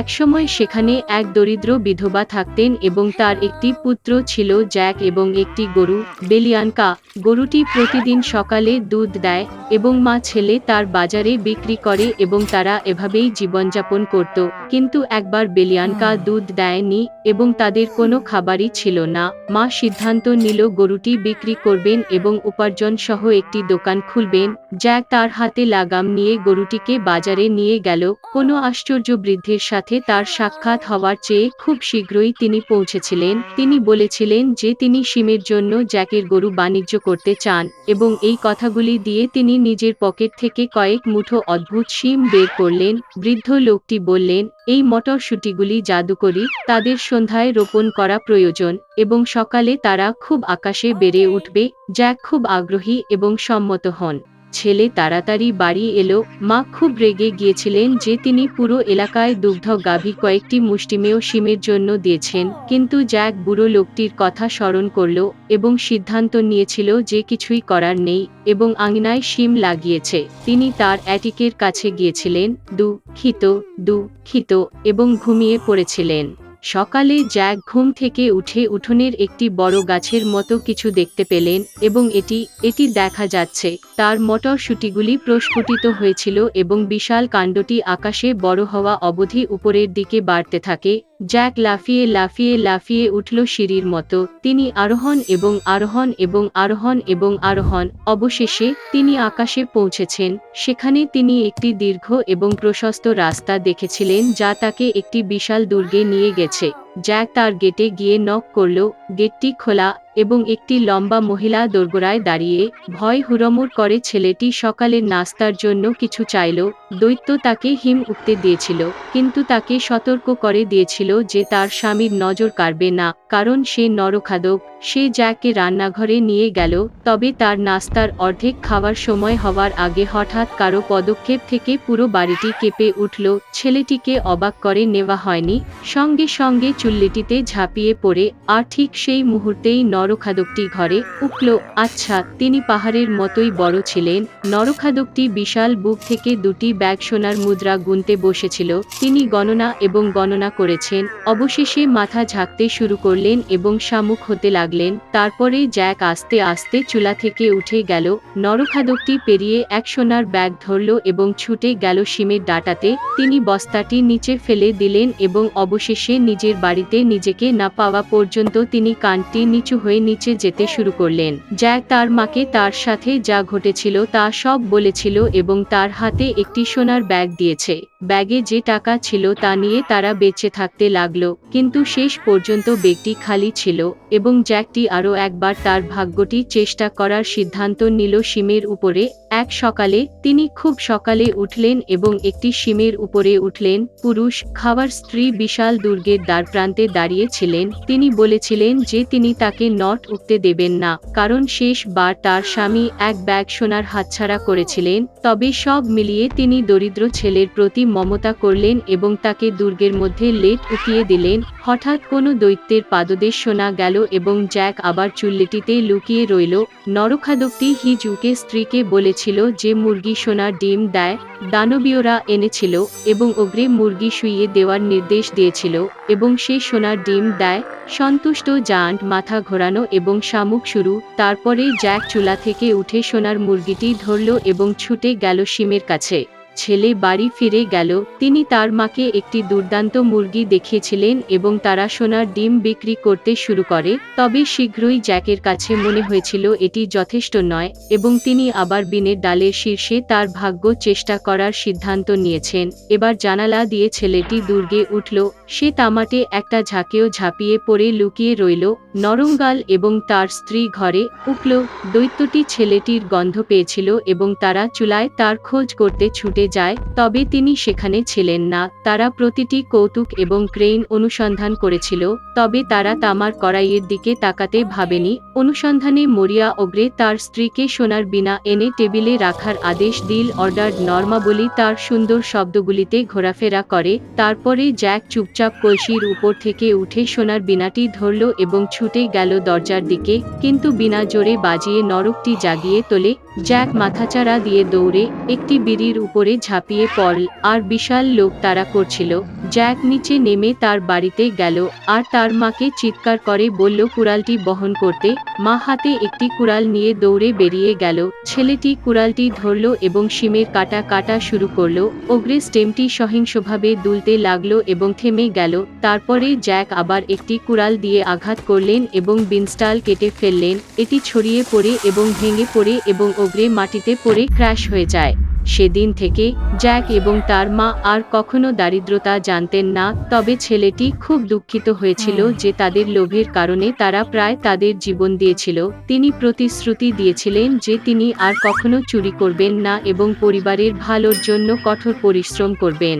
একসময় সেখানে এক দরিদ্র বিধবা থাকতেন এবং তার একটি পুত্র ছিল জ্যাক এবং একটি গরু, বেলিয়ানকা। গরুটি প্রতিদিন সকালে দুধ দেয় এবং মা ছেলে তার বাজারে বিক্রি করে এবং তারা এভাবেই জীবনযাপন করত। কিন্তু একবার বেলিয়ানকা দুধ দেয়নি এবং তাদের কোনো খাবারই ছিল না। মা সিদ্ধান্ত নিল গরুটি বিক্রি করবেন এবং উপার্জন সহ একটি দোকান খুলবেন। জ্যাক তার হাতে লাগাম নিয়ে গরুটিকে বাজারে নিয়ে গেল। কোনো আশ্চর্য বৃদ্ধির সাথে তার সাক্ষাৎ হওয়ার চেয়ে খুব শীঘ্রই তিনি পৌঁছেছিলেন। তিনি বলেছিলেন যে তিনি সিমের জন্য জ্যাকের গরু বাণিজ্য করতে চান এবং এই কথাগুলি দিয়ে তিনি নিজের পকেট থেকে কয়েক মুঠো অদ্ভুত শিম বের করলেন। বৃদ্ধ লোকটি বললেন, এই মটরশুটিগুলি জাদুকরি, তাদের সন্ধ্যায় রোপণ করা প্রয়োজন এবং সকালে তারা খুব আকাশে বেড়ে উঠবে। জ্যাক খুব আগ্রহী এবং সম্মত হন। ছেলে তাড়াতাড়ি বাড়ি এলো। মা খুব রেগে গিয়েছিলেন যে তিনি পুরো এলাকায় দুগ্ধ গাভী কয়েকটি মুষ্টিমেয় শিমের জন্য দিয়েছেন। কিন্তু জ্যাক বুড়ো লোকটির কথা স্মরণ করল এবং সিদ্ধান্ত নিয়েছিল যে কিছুই করার নেই এবং আঙিনায় শিম লাগিয়েছে। তিনি তার অ্যাটিকের কাছে গিয়েছিলেন, দুঃখিত দুঃখিত এবং ঘুমিয়ে পড়েছিলেন। সকালে জ্যাক ঘুম থেকে উঠে উঠোনের একটি বড় গাছের মতো কিছু দেখতে পেলেন এবং এটি এটি দেখা যাচ্ছে, তার মটরশুটিগুলি প্রস্ফুটিত হয়েছিল এবং বিশাল কাণ্ডটি আকাশে বড় হওয়া অবধি উপরের দিকে বাড়তে থাকে জ্যাক লাফিয়ে লাফিয়ে লাফিয়ে উঠল সিঁড়ির মতো। তিনি আরোহণ এবং আরোহণ এবং আরোহণ এবং আরোহণ। অবশেষে তিনি আকাশে পৌঁছেছেন। সেখানে তিনি একটি দীর্ঘ এবং প্রশস্ত রাস্তা দেখেছিলেন যা তাকে একটি বিশাল দুর্গে নিয়ে গেছে। জ্যাক তার গেটে গিয়ে নক করল, গেটটি খোলা এবং একটি লম্বা মহিলা দোরগোড়ায় দাঁড়িয়ে ভয় হুড়মুড় করে ছেলেটি সকালের নাস্তার জন্য কিছু চাইল, দৈত্য তাকে হিম উঠতে দিয়েছিল, কিন্তু তাকে সতর্ক করে দিয়েছিল যে তার স্বামীর নজর কাড়বে না, কারণ সে নরখাদক, সে জ্যাককে রান্নাঘরে নিয়ে গেল, তবে তার নাস্তার অর্ধেক খাওয়ার সময় হওয়ার আগে হঠাৎ কারও পদক্ষেপ থেকে পুরো বাড়িটি কেঁপে উঠল, ছেলেটিকে অবাক করে নেওয়া হয়নি, সঙ্গে সঙ্গে চুল্লিটিতে ঝাঁপিয়ে পড়ে, আর ঠিক সেই মুহূর্তেই নরখাদকটি ঘরে উঠল আচ্ছা তিনি পাহাড়ের মতোই বড় ছিলেন। নরখাদকটি বিশাল বুক থেকে দুটি ব্যাগ সোনার মুদ্রা গুনতে বসেছিল। তিনি গণনা এবং গণনা করেছেন। অবশেষে মাথা ঝাঁকতে শুরু করলেন এবং শামুক হতে লাগলেন। তারপরে জ্যাক আস্তে আস্তে চুলা থেকে উঠে গেল। নরখাদকটি পেরিয়ে এক সোনার ব্যাগ ধরল এবং ছুটে গেল শিমের ডাটাতে। তিনি বস্তাটি নিচে ফেলে দিলেন এবং অবশেষে নিজের বাড়িতে নিজেকে না পাওয়া পর্যন্ত তিনি কানটি নিচু হয়ে নিচে যেতে শুরু করলেন। জ্যাক তার মাকে তার সাথে যা ঘটেছিল তা সব বলেছিল এবং তার হাতে একটি সোনার ব্যাগ দিয়েছে। ব্যাগে যে টাকা ছিল তা নিয়ে তারা বেঁচে থাকতে লাগল, কিন্তু শেষ পর্যন্ত ব্যাগটি খালি ছিল এবং জ্যাকটি আরও একবার তার ভাগ্যটি চেষ্টা করার সিদ্ধান্ত নিল শিমের উপরে। এক সকালে তিনি খুব সকালে উঠলেন এবং একটি শিমের উপরে উঠলেন, পুরুষ খাবার স্ত্রী বিশাল দুর্গের দ্বারপ্রান্তে দাঁড়িয়েছিলেন, তিনি বলেছিলেন যে তিনি তাকে নট উঠতে দেবেন না, কারণ শেষবার তার স্বামী এক ব্যাগ সোনার হাতছাড়া করেছিলেন, তবে সব মিলিয়ে তিনি দরিদ্র ছেলের প্রতি মমতা করলেন এবং তাকে দুর্গের মধ্যে লেট উঠিয়ে দিলেন। হঠাৎ কোনো দৈত্যের পাদদেশ শোনা গেল এবং জ্যাক আবার চুল্লিটিতে লুকিয়ে রইল। নরখাদকটি হিজুকে স্ত্রীকে বলেছিল যে মুরগি সোনার ডিম দেয়, দানবীয়রা এনেছিল এবং অগ্রে মুরগি শুইয়ে দেওয়ার নির্দেশ দিয়েছিল এবং সে সোনার ডিম দেয়। সন্তুষ্ট জান্ট মাথা ঘোরানো এবং শামুক শুরু তারপরে জ্যাক চুলা থেকে উঠে সোনার মুরগিটি ধরল এবং ছুটে গেল শিমের কাছে। ছেলে বাড়ি ফিরে গেল। তিনি তার মাকে একটি দুর্দান্ত মুরগি দেখিয়েছিলেন এবং তারা সোনার ডিম বিক্রি করতে শুরু করে। তবে শীঘ্রই জ্যাকের কাছে মনে হয়েছিল এটি যথেষ্ট নয় এবং তিনি আবার বিনের ডালের শীর্ষে তার ভাগ্য চেষ্টা করার সিদ্ধান্ত নিয়েছেন। এবার জানালা দিয়ে ছেলেটি দুর্গে উঠল। সে তামাটে একটা ঝাঁকেও ঝাঁপিয়ে পড়ে লুকিয়ে রইল। নরঙ্গাল এবং তার স্ত্রী ঘরে উঠল, দৈত্যটি ছেলেটির গন্ধ পেয়েছিল এবং তারা চুলায় তার খোঁজ করতে ছুটে যায়, তবে তিনি সেখানে ছিলেন না। তারা প্রতিটি কৌতুক এবং ক্রেইন অনুসন্ধান করেছিল, তবে তারা তামার কড়াইয়ের দিকে তাকাতে ভাবেনি। অনুসন্ধানে মরিয়া ওগ্রে তার স্ত্রীকে সোনার বিনা এনে টেবিলে রাখার আদেশ দিল অর্ডার নর্মাবলি তার সুন্দর শব্দগুলিতে ঘোরাফেরা করে, তারপরে জ্যাক চুপচাপ কলসির উপর থেকে উঠে সোনার বিনাটি ধরল এবং ছুট ছুটে গেল দরজার দিকে, কিন্তু বিনা জোরে বাজিয়ে নরকটি জাগিয়ে তোলে, জ্যাক মাথাচাড়া দিয়ে দৌড়ে একটি বিড়ির উপরে ঝাঁপিয়ে পড়ল, আর বিশাল লোক তারা করছিল, জ্যাক নিচে নেমে তার বাড়িতে গেল, আর তার মাকে চিৎকার করে বলল, কুড়ালটি বহন করতে। মা হাতে একটি কুড়াল নিয়ে দৌড়ে বেরিয়ে গেল, ছেলেটি কুড়ালটি ধরল এবং শিমের কাটা কাটা শুরু করল, অগ্রে স্টেমটি সহিংসভাবে দুলতে লাগল এবং থেমে গেল, তারপরে জ্যাক আবার একটি কুড়াল দিয়ে আঘাত করলেন এবং বিনস্টাল কেটে ফেললেন এটি ছড়িয়ে পড়ে এবং ভেঙে পড়ে এবং অগ্রে মাটিতে পড়ে ক্র্যাশ হয়ে যায়। সেদিন থেকে জ্যাক এবং তার মা আর কখনো দারিদ্রতা জানতেন না তবে ছেলেটি খুব দুঃখিত হয়েছিল যে তাদের লোভের কারণে তারা প্রায় তাদের জীবন দিয়েছিল। তিনি প্রতিশ্রুতি দিয়েছিলেন যে তিনি আর কখনো চুরি করবেন না এবং পরিবারের ভালোর জন্য কঠোর পরিশ্রম করবেন।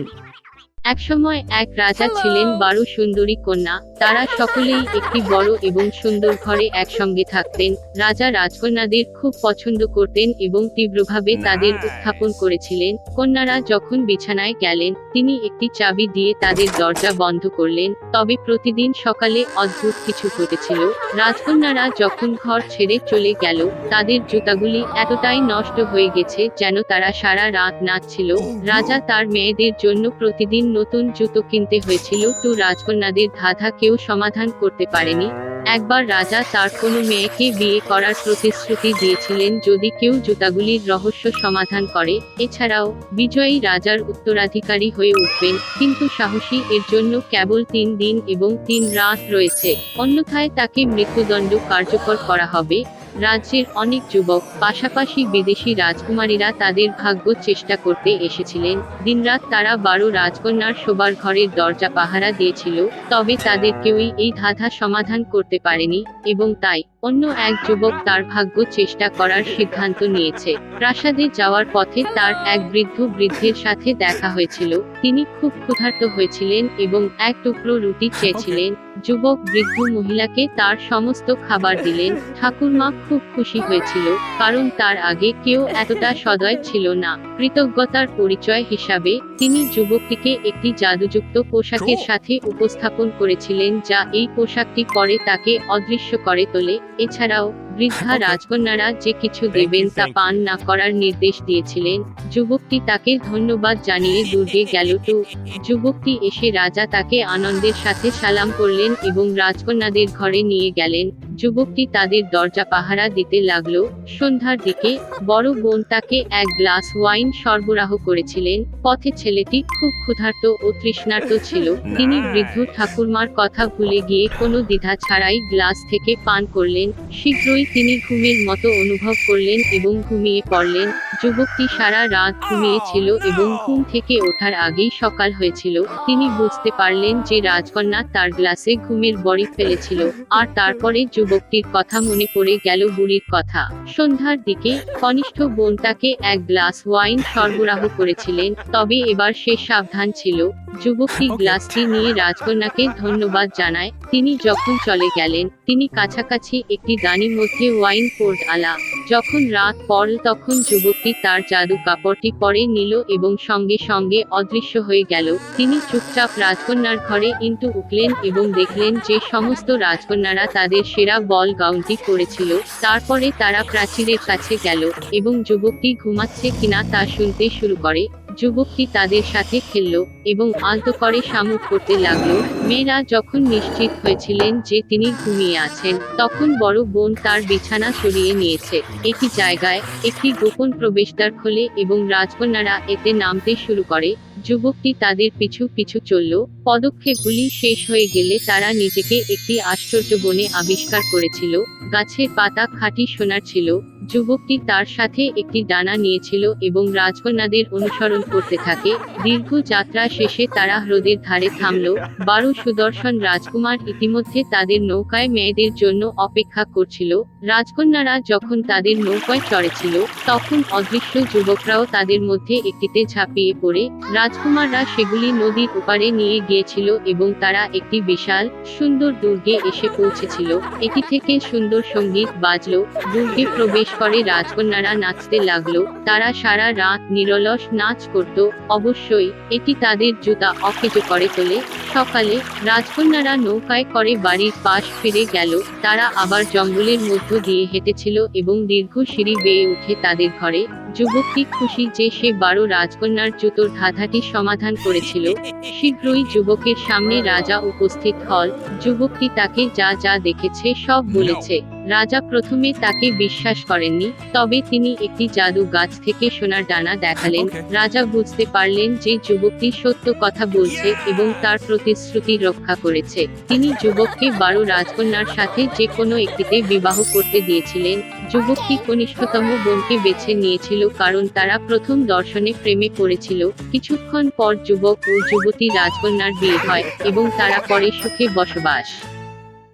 একসময় এক রাজা ছিলেন বারো সুন্দরী কন্যা। তারা সকলেই একটি বড় এবং সুন্দর ঘরে একসঙ্গে থাকতেন। রাজা রাজকন্যাদের খুব পছন্দ করতেন এবং তীব্রভাবে তাদের উত্থাপন করেছিলেন। কন্যারা যখন বিছানায় গেলেন তিনি একটি চাবি দিয়ে তাদের দরজা বন্ধ করলেন। তবে প্রতিদিন সকালে অদ্ভুত কিছু ঘটেছিল। রাজকন্যারা যখন ঘর ছেড়ে চলে গেল তাদের জুতাগুলি এতটাই নষ্ট হয়ে গেছে যেন তারা সারা রাত নাচছিল। রাজা তার মেয়েদের জন্য প্রতিদিন নতুন জুতো কিনতে হয়েছিল তো রাজকন্যাদের ধাঁধা কেউ সমাধান করতে পারেনি। একবার রাজা তার কোনো মেয়েকে বিয়ে করার প্রতিশ্রুতি দিয়েছিলেন যদি কেউ জুতাগুলির রহস্য সমাধান করে। এছাড়াও, বিজয়ী রাজার উত্তরাধিকারী হয়ে উঠবেন, কিন্তু সাহসী এর জন্য কেবল তিন দিন এবং তিন রাত রয়েছে। অন্যথায় তাকে মৃত্যুদণ্ড কার্যকর করা হবে। রাজ্যের অনেক যুবক, পাশাপাশি বিদেশি রাজকুমারীরা তাদের ভাগ্য চেষ্টা করতে এসেছিলেন। দিনরাত তারা বারো রাজকন্যার শোবার ঘরের দরজা পাহারা দিয়েছিল, তবে তাদের কেউই এই ধাঁধা সমাধান করতে পারেনি, এবং তাই অন্য এক যুবক তার ভাগ্য চেষ্টা করার সিদ্ধান্ত নিয়েছে। প্রাসাদে যাওয়ার পথে তার এক বৃদ্ধ বৃদ্ধের সাথে দেখা হয়েছিল। তিনি খুব ক্ষুধার্ত হয়েছিলেন এবং এক টুকরো রুটি চেয়েছিলেন। যুবক বৃদ্ধ মহিলাকে তার সমস্ত খাবার দিলেন। ঠাকুরমা খুব খুশি হয়েছিল কারণ তার আগে কেউ এতটা সদয় ছিল না। কৃতজ্ঞতার পরিচয় হিসাবে তিনি যুবকটিকে একটি জাদুযুক্ত পোশাকের সাথে উপস্থাপন করেছিলেন যা এই পোশাকটি পরে তাকে অদৃশ্য করে তোলে। এছাড়াও বৃদ্ধা রাজকন্যারা যে কিছু দেবেন তা পান না করার নির্দেশ দিয়েছিলেন যুবকটি তাকে ধন্যবাদ জানিয়ে দুর্গে গেল তো। যুবকটি এসে রাজা তাকে আনন্দের সাথে সালাম করলেন এবং রাজকন্যাদের ঘরে নিয়ে গেলেন। যুবকটি তাদের দরজা পাহারা দিতে লাগল। সন্ধ্যার দিকে বড় বোন তাকে এক গ্লাস ওয়াইন সরবরাহ করেছিলেন। পথে ছেলেটি খুব ক্ষুধার্ত ও তৃষ্ণার্ত ছিল। তিনি বৃদ্ধ ঠাকুরমার কথা ভুলে গিয়ে কোনো দ্বিধা ছাড়াই গ্লাস থেকে পান করলেন। শীঘ্রই তিনি ঘুমের মতো অনুভব করলেন এবং ঘুমিয়ে পড়লেন। যুবকটি সারা রাত ঘুমিয়েছিল এবং ঘুম থেকে ওঠার আগেই সকাল হয়েছিল। তিনি বুঝতে পারলেন যে রাজকন্যা তার গ্লাসে ঘুমের বড়ি ফেলেছিল। আর তারপরে যুবকটির কথা মনে পড়ে গেল বুড়ির কথা। সন্ধ্যার দিকে কনিষ্ঠ বোন তাকে এক গ্লাস ওয়াইন সরবরাহ করেছিলেন তবে এবার সে সাবধান ছিল। যুবকটি গ্লাসটি নিয়ে রাজকন্যাকে ধন্যবাদ জানায়। তিনি যখন চলে গেলেন তিনি কাছাকাছি একটি দানির মধ্যে ওয়াইন পোর্ট আলা যখন রাত পড়ল তখন যুবকটি তার জাদু কাপড়টি পরে নিল এবং সঙ্গে সঙ্গে অদৃশ্য হয়ে গেল। তিনি চুপচাপ রাজকন্যার ঘরে ইন্টু উঠলেন এবং দেখলেন যে সমস্ত রাজকন্যারা তাদের সেরা বল গাউনটি করেছিল তারপরে তারা প্রাচীরের কাছে গেল এবং যুবকটি ঘুমাচ্ছে কিনা তা শুনতে শুরু করে। যুবকটি তাদের সাথে খেলল এবং আলতো করে শামুক করতে লাগল। মেয়েরা যখন নিশ্চিত হয়েছিলেন যে তিনি ঘুমিয়ে আছেন, তখন বড় বোন তার বিছানা সরিয়ে নিয়েছে। একটি জায়গায় একটি গোপন প্রবেশদ্বার খোলে এবং রাজকন্যারা এতে নামতে শুরু করে। যুবকটি তাদের পিছু পিছু চলল। পদক্ষেপগুলি শেষ হয়ে গেলে তারা নিজেকে একটি আশ্চর্য বনে আবিষ্কার করেছিল। গাছের পাতা খাঁটি সোনার ছিল। যুবকটি তার সাথে একটি ডানা নিয়েছিল এবং রাজকন্যাদের অনুসরণ করতে থাকে। দীর্ঘ যাত্রা শেষে তারা হ্রদের ধারে থামল। বারো সুদর্শন রাজকুমার ইতিমধ্যে তাদের নৌকায় মেয়েদের জন্য অপেক্ষা করছিল। রাজকন্যারা যখন তাদের নৌকায় চড়েছিল তখন অদৃশ্য যুবকরাও তাদের মধ্যে একটিতে ঝাঁপিয়ে পড়ে। রাজকুমাররা সেগুলি নদীর ওপারে নিয়ে গিয়েছিল এবং তারা একটি বিশাল, সুন্দর দুর্গে এসে পৌঁছেছিল। এটি থেকে সুন্দর সংগীত বাজলো। দুর্গে প্রবেশ করে রাজকন্যারা নাচতে লাগল। তারা সারা রাত নিরলস নাচ করত। অবশ্যই, এটি তাদের জুতা অকেজো করে তোলে। সকালে, রাজকন্যারা নৌকায় করে বাড়ির পাশ ফিরে গেল। তারা আবার জঙ্গলের মধ্য দিয়ে হেঁটেছিল এবং দীর্ঘ সিঁড়ি বেয়ে উঠে তাদের ঘরে যুবকটি খুশি যে সে বারো রাজকন্যার জুতোর ধাঁধাটি সমাধান করেছিল শীঘ্রই যুবকের সামনে রাজা উপস্থিত হল। যুবকটি তাকে যা যা দেখেছে সব বলেছে। রাজা প্রথমে তাকে বিশ্বাস করেননি তবে তিনি একটি জাদু গাছ থেকে সোনার ডানা দেখালেন। রাজা বুঝতে পারলেন যে যুবকটি সত্য কথা বলছে এবং তার প্রতিশ্রুতি রক্ষা করেছে। তিনি যুবককে বারো রাজকন্যার সাথে যে কোনো একটিতে বিবাহ করতে দিয়েছিলেন। যুবকটি কনিষ্ঠতম বোনকে বেছে নিয়েছিল কারণ তারা প্রথম দর্শনে প্রেমে পড়েছিল। কিছুক্ষণ পর যুবক ও যুবতী রাজকন্যার বিয়ে হয় এবং তারা পরে সুখে বসবাস।